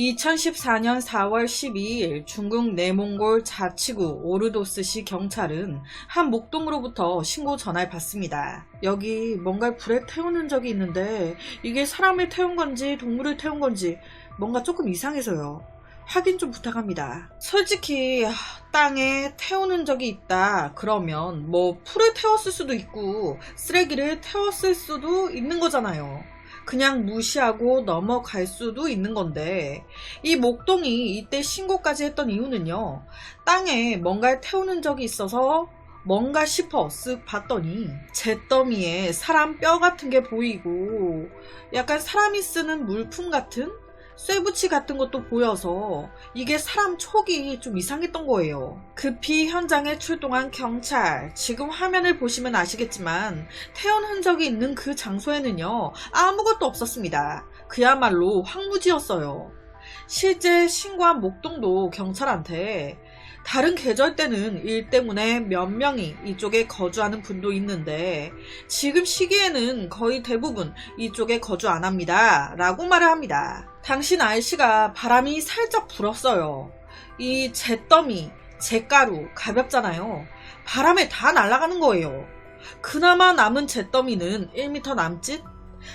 2014년 4월 12일 중국 내몽골 자치구 오르도스시 경찰은 한 목동으로부터 신고 전화를 받습니다. 여기 뭔가를 불에 태우는 적이 있는데 이게 사람을 태운 건지 동물을 태운 건지 뭔가 조금 이상해서요. 확인 좀 부탁합니다. 솔직히 아, 땅에 태우는 적이 있다. 그러면 뭐 풀을 태웠을 수도 있고 쓰레기를 태웠을 수도 있는 거잖아요. 그냥 무시하고 넘어갈 수도 있는 건데 이 목동이 이때 신고까지 했던 이유는요. 땅에 뭔가를 태우는 적이 있어서 뭔가 싶어 쓱 봤더니 잿더미에 사람 뼈 같은 게 보이고 약간 사람이 쓰는 물품 같은 쇠붙이 같은 것도 보여서 이게 사람 촉이 좀 이상했던 거예요. 급히 현장에 출동한 경찰. 지금 화면을 보시면 아시겠지만 태연 흔적이 있는 그 장소에는요 아무것도 없었습니다. 그야말로 황무지였어요. 실제 신고한 목동도 경찰한테 다른 계절 때는 일 때문에 몇 명이 이쪽에 거주하는 분도 있는데 지금 시기에는 거의 대부분 이쪽에 거주 안 합니다. 라고 말을 합니다. 당시 날씨가 바람이 살짝 불었어요. 이 잿더미, 잿가루 가볍잖아요. 바람에 다 날아가는 거예요. 그나마 남은 잿더미는 1m 남짓?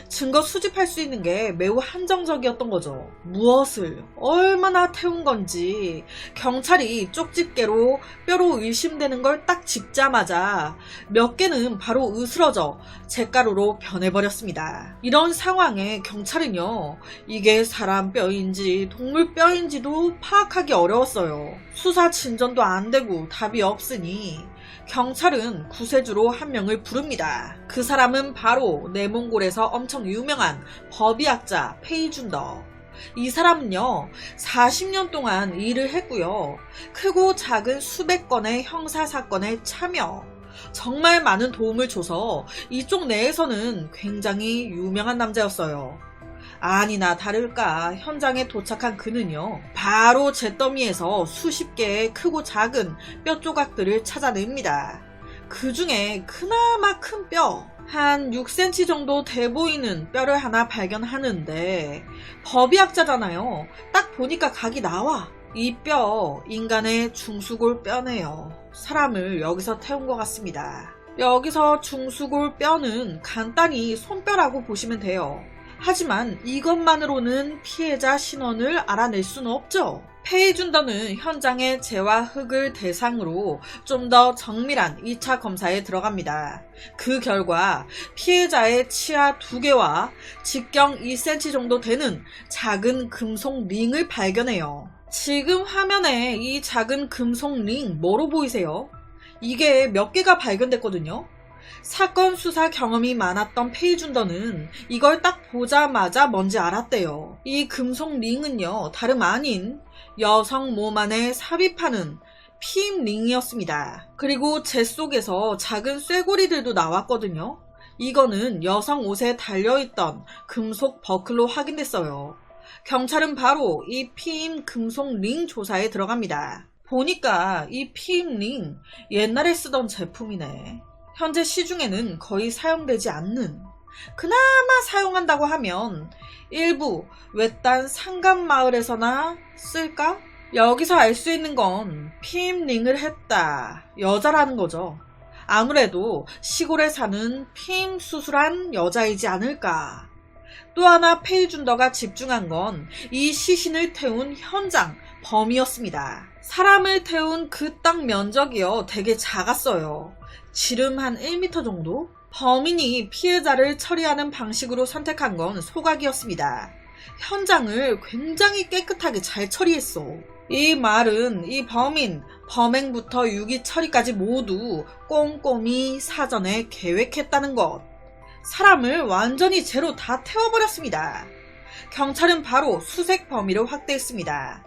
증거 수집할 수 있는 게 매우 한정적이었던 거죠. 무엇을 얼마나 태운 건지 경찰이 쪽집게로 뼈로 의심되는 걸 딱 짚자마자 몇 개는 바로 으스러져 잿가루로 변해버렸습니다. 이런 상황에 경찰은요, 이게 사람 뼈인지 동물 뼈인지도 파악하기 어려웠어요. 수사 진전도 안 되고 답이 없으니 경찰은 구세주로 한 명을 부릅니다. 그 사람은 바로 내몽골에서 엄청 유명한 법의학자 페이준더. 이 사람은요, 40년 동안 일을 했고요. 크고 작은 수백 건의 형사 사건에 참여. 정말 많은 도움을 줘서 이쪽 내에서는 굉장히 유명한 남자였어요. 아니나 다를까 현장에 도착한 그는요 바로 잿더미에서 수십 개의 크고 작은 뼈 조각들을 찾아냅니다. 그 중에 그나마 큰 뼈, 한 6cm 정도 돼 보이는 뼈를 하나 발견하는데 법의학자잖아요. 딱 보니까 각이 나와. 이 뼈 인간의 중수골 뼈네요. 사람을 여기서 태운 것 같습니다. 여기서 중수골 뼈는 간단히 손뼈라고 보시면 돼요. 하지만 이것만으로는 피해자 신원을 알아낼 수는 없죠. 페이준더는 현장의 재와 흙을 대상으로 좀 더 정밀한 2차 검사에 들어갑니다. 그 결과 피해자의 치아 두 개와 직경 2cm 정도 되는 작은 금속 링을 발견해요. 지금 화면에 이 작은 금속 링 뭐로 보이세요? 이게 몇 개가 발견됐거든요. 사건 수사 경험이 많았던 페이준더는 이걸 딱 보자마자 뭔지 알았대요. 이 금속 링은요, 다름 아닌 여성 몸 안에 삽입하는 피임 링이었습니다. 그리고 재 속에서 작은 쇠고리들도 나왔거든요. 이거는 여성 옷에 달려있던 금속 버클로 확인됐어요. 경찰은 바로 이 피임 금속 링 조사에 들어갑니다. 보니까 이 피임 링 옛날에 쓰던 제품이네. 현재 시중에는 거의 사용되지 않는 그나마 사용한다고 하면 일부 외딴 상간 마을에서나 쓸까? 여기서 알 수 있는 건 피임링을 했다. 여자라는 거죠. 아무래도 시골에 사는 피임 수술한 여자이지 않을까. 또 하나 페이준더가 집중한 건 이 시신을 태운 현장 범이었습니다. 사람을 태운 그 땅 면적이요 되게 작았어요. 지름 한 1m 정도? 범인이 피해자를 처리하는 방식으로 선택한 건 소각이었습니다. 현장을 굉장히 깨끗하게 잘 처리했어. 이 말은 이 범인, 범행부터 유기 처리까지 모두 꼼꼼히 사전에 계획했다는 것. 사람을 완전히 제로 다 태워버렸습니다. 경찰은 바로 수색 범위를 확대했습니다.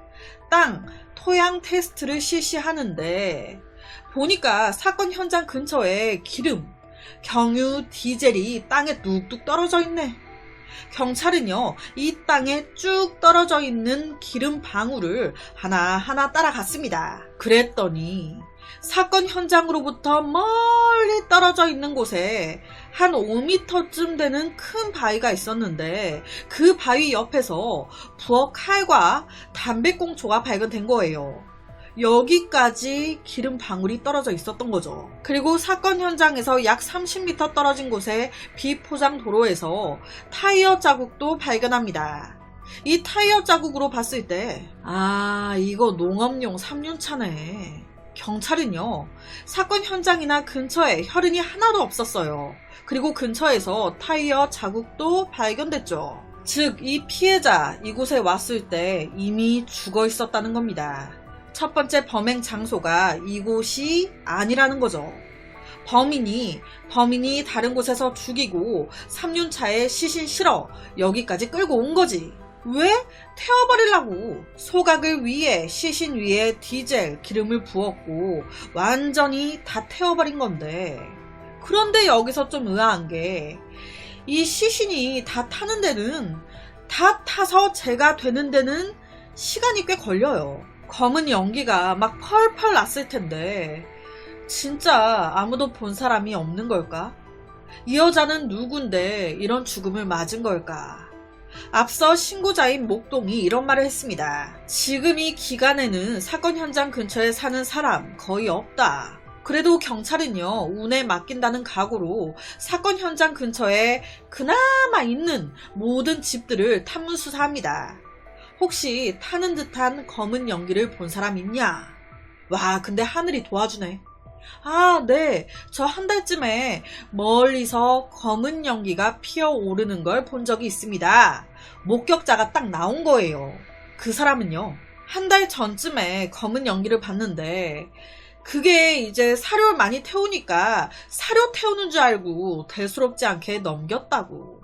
땅, 토양 테스트를 실시하는데 보니까 사건 현장 근처에 기름, 경유, 디젤이 땅에 뚝뚝 떨어져 있네. 경찰은요, 이 땅에 쭉 떨어져 있는 기름 방울을 하나하나 따라갔습니다. 그랬더니, 사건 현장으로부터 멀리 떨어져 있는 곳에 한 5m쯤 되는 큰 바위가 있었는데 그 바위 옆에서 부엌 칼과 담배꽁초가 발견된 거예요. 여기까지 기름 방울이 떨어져 있었던 거죠. 그리고 사건 현장에서 약 30m 떨어진 곳에 비포장 도로에서 타이어 자국도 발견합니다. 이 타이어 자국으로 봤을 때, 아, 이거 농업용 3륜차네. 경찰은요, 사건 현장이나 근처에 혈흔이 하나도 없었어요. 그리고 근처에서 타이어 자국도 발견됐죠. 즉, 이 피해자 이곳에 왔을 때 이미 죽어 있었다는 겁니다. 첫 번째 범행 장소가 이곳이 아니라는 거죠. 범인이 범인이 다른 곳에서 죽이고 3륜차에 시신 실어 여기까지 끌고 온 거지. 왜? 태워버리려고 소각을 위해 시신 위에 디젤 기름을 부었고 완전히 다 태워버린 건데 그런데 여기서 좀 의아한 게 이 시신이 다 타는 데는 다 타서 제가 되는 데는 시간이 꽤 걸려요. 검은 연기가 막 펄펄 났을 텐데 진짜 아무도 본 사람이 없는 걸까? 이 여자는 누군데 이런 죽음을 맞은 걸까? 앞서 신고자인 목동이 이런 말을 했습니다. 지금 이 기간에는 사건 현장 근처에 사는 사람 거의 없다. 그래도 경찰은요, 운에 맡긴다는 각오로 사건 현장 근처에 그나마 있는 모든 집들을 탐문 수사합니다. 혹시 타는 듯한 검은 연기를 본 사람 있냐? 와, 근데 하늘이 도와주네. 아, 네. 저 한 달쯤에 멀리서 검은 연기가 피어오르는 걸 본 적이 있습니다. 목격자가 딱 나온 거예요. 그 사람은요. 한 달 전쯤에 검은 연기를 봤는데 그게 이제 사료를 많이 태우니까 사료 태우는 줄 알고 대수롭지 않게 넘겼다고.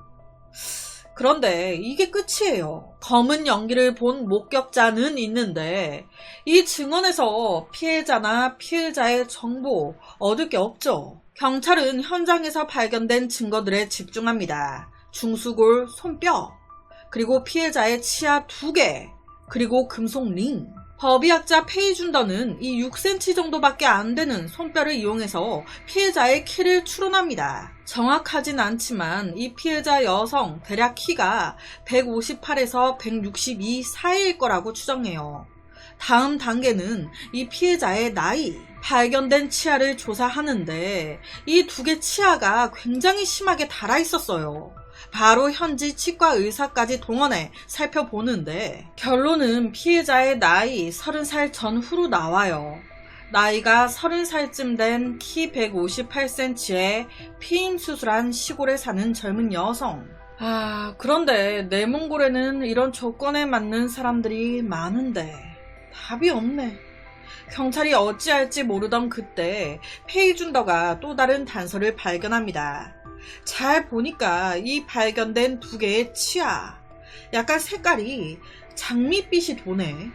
그런데 이게 끝이에요. 검은 연기를 본 목격자는 있는데 이 증언에서 피해자나 피해자의 정보 얻을 게 없죠. 경찰은 현장에서 발견된 증거들에 집중합니다. 중수골 손뼈, 그리고 피해자의 치아 두 개, 그리고 금속 링. 법의학자 페이준더는 이 6cm 정도밖에 안 되는 손뼈를 이용해서 피해자의 키를 추론합니다. 정확하진 않지만 이 피해자 여성 대략 키가 158에서 162 사이일 거라고 추정해요. 다음 단계는 이 피해자의 나이, 발견된 치아를 조사하는데 이 두 개 치아가 굉장히 심하게 닳아 있었어요. 바로 현지 치과 의사까지 동원해 살펴보는데 결론은 피해자의 나이 30살 전후로 나와요. 나이가 30살쯤 된 키 158cm에 피임 수술한 시골에 사는 젊은 여성. 아, 그런데 내몽골에는 이런 조건에 맞는 사람들이 많은데 답이 없네. 경찰이 어찌할지 모르던 그때 페이준더가 또 다른 단서를 발견합니다. 잘 보니까 이 발견된 두 개의 치아, 약간 색깔이 장밋빛이 도네.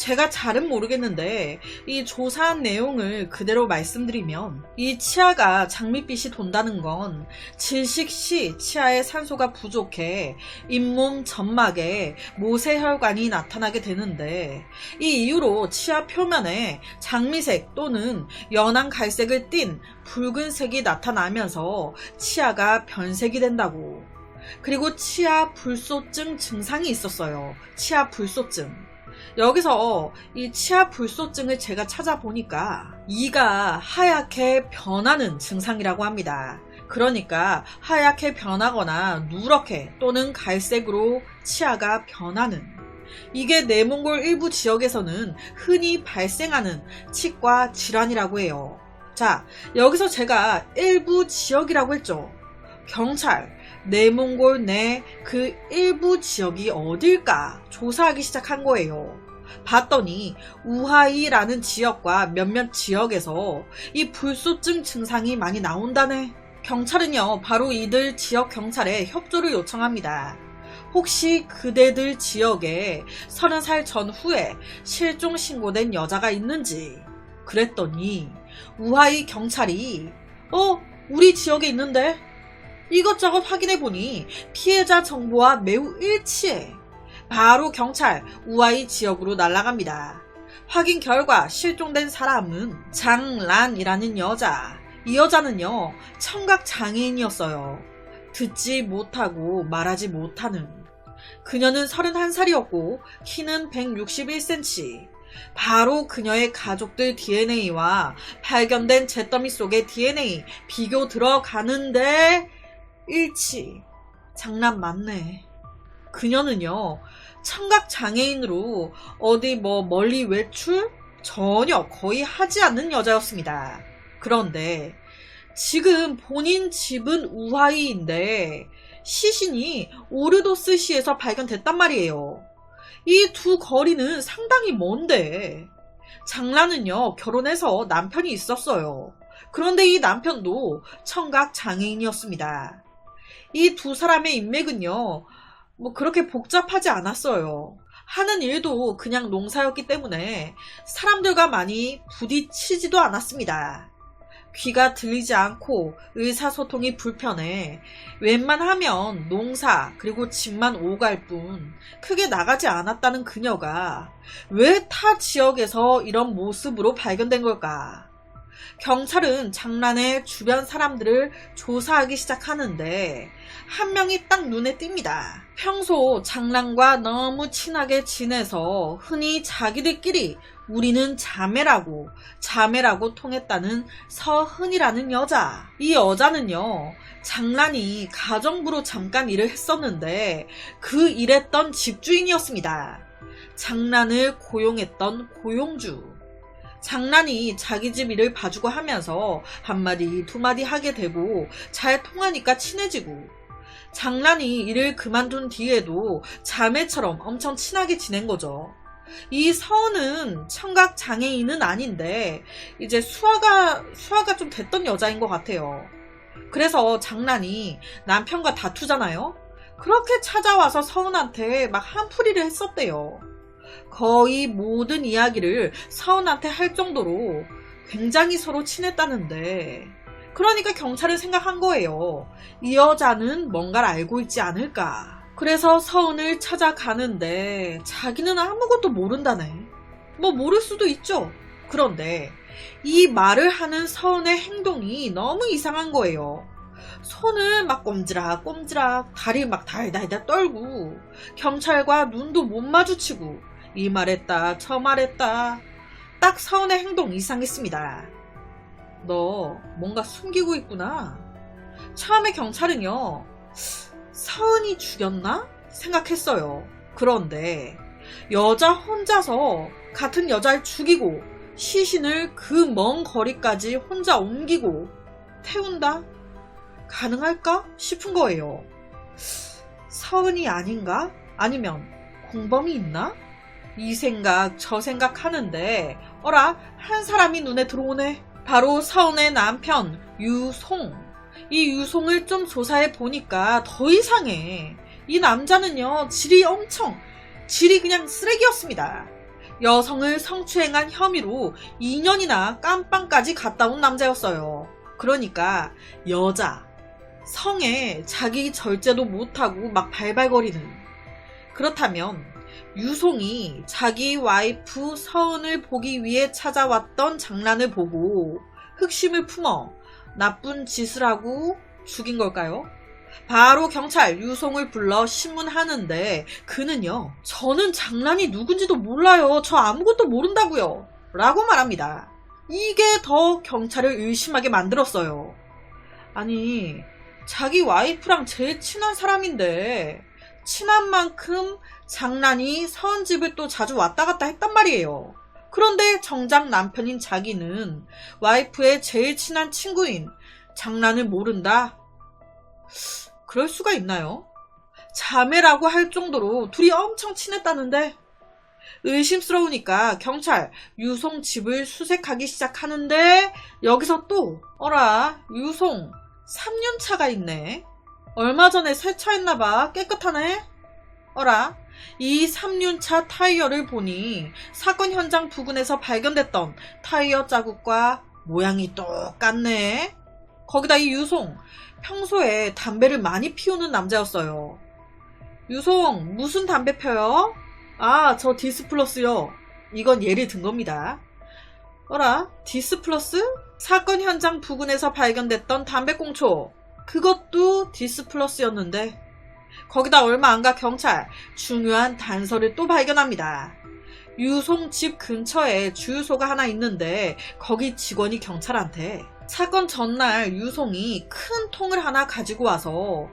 제가 잘은 모르겠는데 이 조사한 내용을 그대로 말씀드리면 이 치아가 장밋빛이 돈다는 건 질식 시 치아의 산소가 부족해 잇몸 점막에 모세혈관이 나타나게 되는데 이 이유로 치아 표면에 장미색 또는 연한 갈색을 띤 붉은색이 나타나면서 치아가 변색이 된다고. 그리고 치아 불소증 증상이 있었어요. 치아 불소증. 여기서 이 치아 불소증을 제가 찾아보니까 이가 하얗게 변하는 증상이라고 합니다. 그러니까 하얗게 변하거나 누렇게 또는 갈색으로 치아가 변하는 이게 내몽골 일부 지역에서는 흔히 발생하는 치과 질환이라고 해요. 자, 여기서 제가 일부 지역이라고 했죠. 경찰, 내몽골 내 그 일부 지역이 어딜까 조사하기 시작한 거예요. 봤더니 우하이라는 지역과 몇몇 지역에서 이 불소증 증상이 많이 나온다네. 경찰은요, 바로 이들 지역 경찰에 협조를 요청합니다. 혹시 그대들 지역에 30살 전후에 실종 신고된 여자가 있는지 그랬더니 우하이 경찰이 어, 우리 지역에 있는데 이것저것 확인해보니 피해자 정보와 매우 일치해. 바로 경찰 우아이 지역으로 날아갑니다. 확인 결과 실종된 사람은 장란이라는 여자. 이 여자는요, 청각 장애인이었어요. 듣지 못하고 말하지 못하는. 그녀는 31살이었고, 키는 161cm. 바로 그녀의 가족들 DNA와 발견된 잿더미 속의 DNA 비교 들어가는데, 일치. 장난 맞네. 그녀는요, 청각 장애인으로 어디 뭐 멀리 외출? 전혀 거의 하지 않는 여자였습니다. 그런데 지금 본인 집은 우하이인데 시신이 오르도스시에서 발견됐단 말이에요. 이 두 거리는 상당히 먼데 장라는요 결혼해서 남편이 있었어요. 그런데 이 남편도 청각 장애인이었습니다. 이 두 사람의 인맥은요 뭐 그렇게 복잡하지 않았어요. 하는 일도 그냥 농사였기 때문에 사람들과 많이 부딪히지도 않았습니다. 귀가 들리지 않고 의사소통이 불편해 웬만하면 농사 그리고 집만 오갈 뿐 크게 나가지 않았다는 그녀가 왜 타 지역에서 이런 모습으로 발견된 걸까? 경찰은 장난의 주변 사람들을 조사하기 시작하는데 한 명이 딱 눈에 띕니다. 평소 장난과 너무 친하게 지내서 흔히 자기들끼리 우리는 자매라고 자매라고 통했다는 서흔이라는 여자. 이 여자는요. 장난이 가정부로 잠깐 일을 했었는데 그 일했던 집주인이었습니다. 장난을 고용했던 고용주. 장난이 자기 집 일을 봐주고 하면서 한마디 두마디 하게 되고 잘 통하니까 친해지고 장난이 일을 그만둔 뒤에도 자매처럼 엄청 친하게 지낸 거죠. 이 서은은 청각 장애인은 아닌데 이제 수화가 수화가 좀 됐던 여자인 것 같아요. 그래서 장난이 남편과 다투잖아요. 그렇게 찾아와서 서은한테 막 한풀이를 했었대요. 거의 모든 이야기를 서은한테 할 정도로 굉장히 서로 친했다는데 그러니까 경찰은 생각한 거예요. 이 여자는 뭔가를 알고 있지 않을까. 그래서 서은을 찾아가는데 자기는 아무것도 모른다네. 뭐 모를 수도 있죠. 그런데 이 말을 하는 서은의 행동이 너무 이상한 거예요. 손을 막 꼼지락 꼼지락 다리 막 달달달 떨고 경찰과 눈도 못 마주치고 이 말했다 저 말했다 딱 서은의 행동 이상했습니다. 너 뭔가 숨기고 있구나. 처음에 경찰은요, 서은이 죽였나? 생각했어요. 그런데 여자 혼자서 같은 여자를 죽이고 시신을 그 먼 거리까지 혼자 옮기고 태운다? 가능할까? 싶은 거예요. 서은이 아닌가? 아니면 공범이 있나? 이 생각, 저 생각 하는데, 어라, 한 사람이 눈에 들어오네. 바로 서은의 남편, 유송. 이 유송을 좀 조사해 보니까 더 이상해. 이 남자는요, 질이 엄청, 질이 그냥 쓰레기였습니다. 여성을 성추행한 혐의로 2년이나 깜빵까지 갔다 온 남자였어요. 그러니까 여자, 성에 자기 절제도 못하고 막 발발거리는. 그렇다면 유송이 자기 와이프 서은을 보기 위해 찾아왔던 장난을 보고 흑심을 품어 나쁜 짓을 하고 죽인 걸까요? 바로 경찰 유송을 불러 신문하는데 그는요 저는 장난이 누군지도 몰라요. 저 아무것도 모른다고요. 라고 말합니다. 이게 더 경찰을 의심하게 만들었어요. 아니 자기 와이프랑 제일 친한 사람인데 친한 만큼 장난이 서은 집을 또 자주 왔다 갔다 했단 말이에요. 그런데 정작 남편인 자기는 와이프의 제일 친한 친구인 장난을 모른다? 그럴 수가 있나요? 자매라고 할 정도로 둘이 엄청 친했다는데 의심스러우니까 경찰 유송 집을 수색하기 시작하는데 여기서 또 어라 유송 3년차가 있네 얼마 전에 세차했나봐 깨끗하네 어라 이 3륜차 타이어를 보니 사건 현장 부근에서 발견됐던 타이어 자국과 모양이 똑같네. 거기다 이 유송, 평소에 담배를 많이 피우는 남자였어요. 유송, 무슨 담배 펴요? 아, 저 디스플러스요. 이건 예를 든 겁니다. 어라, 디스플러스? 사건 현장 부근에서 발견됐던 담배꽁초. 그것도 디스 플러스였는데 거기다 얼마 안 가 경찰 중요한 단서를 또 발견합니다. 유송 집 근처에 주유소가 하나 있는데 거기 직원이 경찰한테 사건 전날 유송이 큰 통을 하나 가지고 와서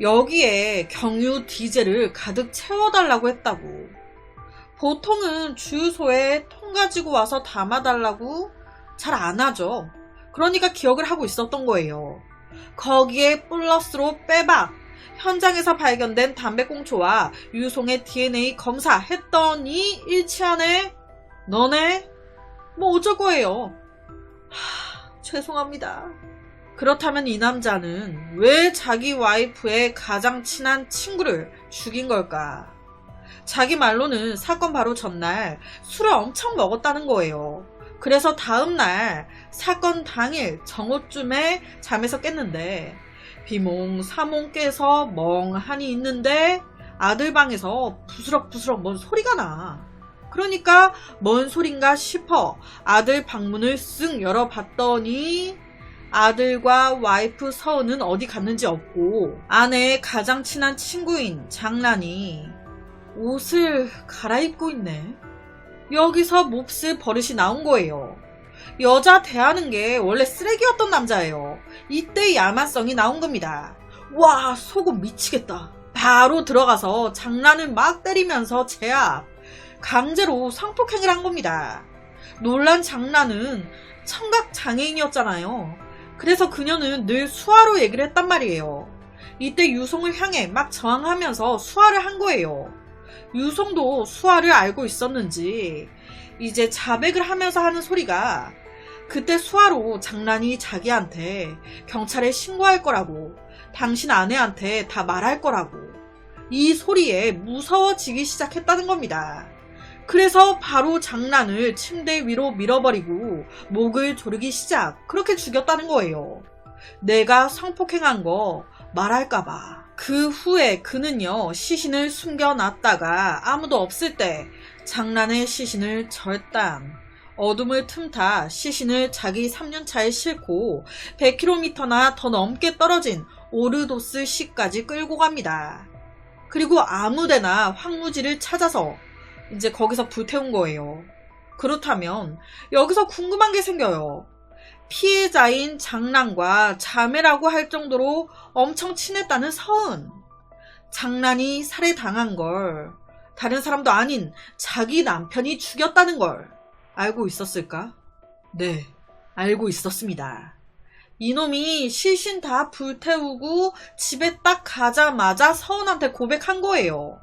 여기에 경유 디젤을 가득 채워달라고 했다고. 보통은 주유소에 통 가지고 와서 담아달라고 잘 안 하죠. 그러니까 기억을 하고 있었던 거예요. 거기에 플러스로 빼박 현장에서 발견된 담배꽁초와 유송의 DNA 검사 했더니 일치하네. 너네? 뭐 어쩔 거예요. 하, 죄송합니다. 그렇다면 이 남자는 왜 자기 와이프의 가장 친한 친구를 죽인 걸까? 자기 말로는 사건 바로 전날 술을 엄청 먹었다는 거예요. 그래서 다음날 사건 당일 정오쯤에 잠에서 깼는데 비몽 사몽 깨서 멍하니 있는데 아들 방에서 부스럭부스럭 뭔 소리가 나. 그러니까 뭔 소린가 싶어 아들 방문을 쓱 열어봤더니 아들과 와이프 서은은 어디 갔는지 없고 아내의 가장 친한 친구인 장난이 옷을 갈아입고 있네. 여기서 몹쓸 버릇이 나온 거예요. 여자 대하는 게 원래 쓰레기였던 남자예요. 이때 야만성이 나온 겁니다. 와, 속은 미치겠다. 바로 들어가서 장난을 막 때리면서 제압. 강제로 성폭행을 한 겁니다. 놀란 장난은 청각 장애인이었잖아요. 그래서 그녀는 늘 수화로 얘기를 했단 말이에요. 이때 유송을 향해 막 저항하면서 수화를 한 거예요. 유송도 수화를 알고 있었는지 이제 자백을 하면서 하는 소리가 그때 수화로 장난이 자기한테 경찰에 신고할 거라고 당신 아내한테 다 말할 거라고 이 소리에 무서워지기 시작했다는 겁니다. 그래서 바로 장난을 침대 위로 밀어버리고 목을 조르기 시작 그렇게 죽였다는 거예요. 내가 성폭행한 거 말할까봐. 그 후에 그는요, 시신을 숨겨놨다가 아무도 없을 때 장난의 시신을 절단, 어둠을 틈타 시신을 자기 3년차에 싣고 100km나 더 넘게 떨어진 오르도스 시까지 끌고 갑니다. 그리고 아무데나 황무지를 찾아서 이제 거기서 불태운 거예요. 그렇다면 여기서 궁금한 게 생겨요. 피해자인 장난과 자매라고 할 정도로 엄청 친했다는 서은. 장난이 살해당한 걸 다른 사람도 아닌 자기 남편이 죽였다는 걸 알고 있었을까? 네, 알고 있었습니다. 이놈이 시신 다 불태우고 집에 딱 가자마자 서은한테 고백한 거예요.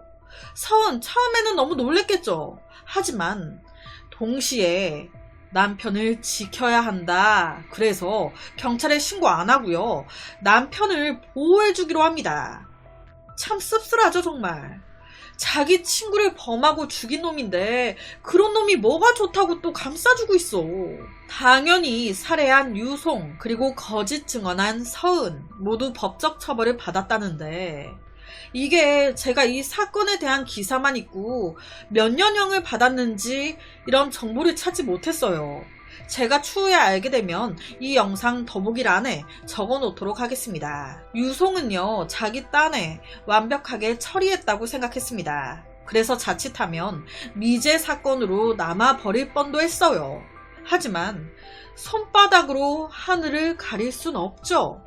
서은 처음에는 너무 놀랬겠죠. 하지만 동시에 남편을 지켜야 한다. 그래서 경찰에 신고 안 하고요. 남편을 보호해주기로 합니다. 참 씁쓸하죠, 정말. 자기 친구를 범하고 죽인 놈인데 그런 놈이 뭐가 좋다고 또 감싸주고 있어. 당연히 살해한 유송 그리고 거짓 증언한 서은 모두 법적 처벌을 받았다는데 이게 제가 이 사건에 대한 기사만 있고 몇 년형을 받았는지 이런 정보를 찾지 못했어요. 제가 추후에 알게 되면 이 영상 더보기란에 적어 놓도록 하겠습니다. 유송은요, 자기 딴에 완벽하게 처리했다고 생각했습니다. 그래서 자칫하면 미제 사건으로 남아버릴 뻔도 했어요. 하지만 손바닥으로 하늘을 가릴 순 없죠.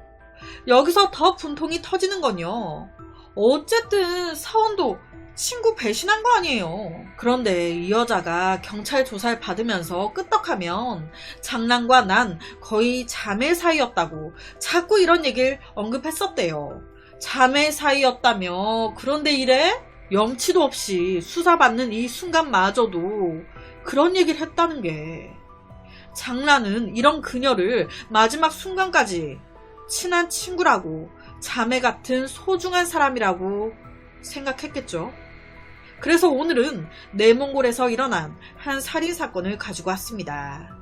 여기서 더 분통이 터지는 건요. 어쨌든 사원도 친구 배신한 거 아니에요. 그런데 이 여자가 경찰 조사를 받으면서 끄떡하면 장난과 난 거의 자매 사이였다고 자꾸 이런 얘기를 언급했었대요. 자매 사이였다며 그런데 이래? 염치도 없이 수사받는 이 순간마저도 그런 얘기를 했다는 게 장난은 이런 그녀를 마지막 순간까지 친한 친구라고 자매 같은 소중한 사람이라고 생각했겠죠. 그래서 오늘은 내몽골에서 일어난 한 살인 사건을 가지고 왔습니다.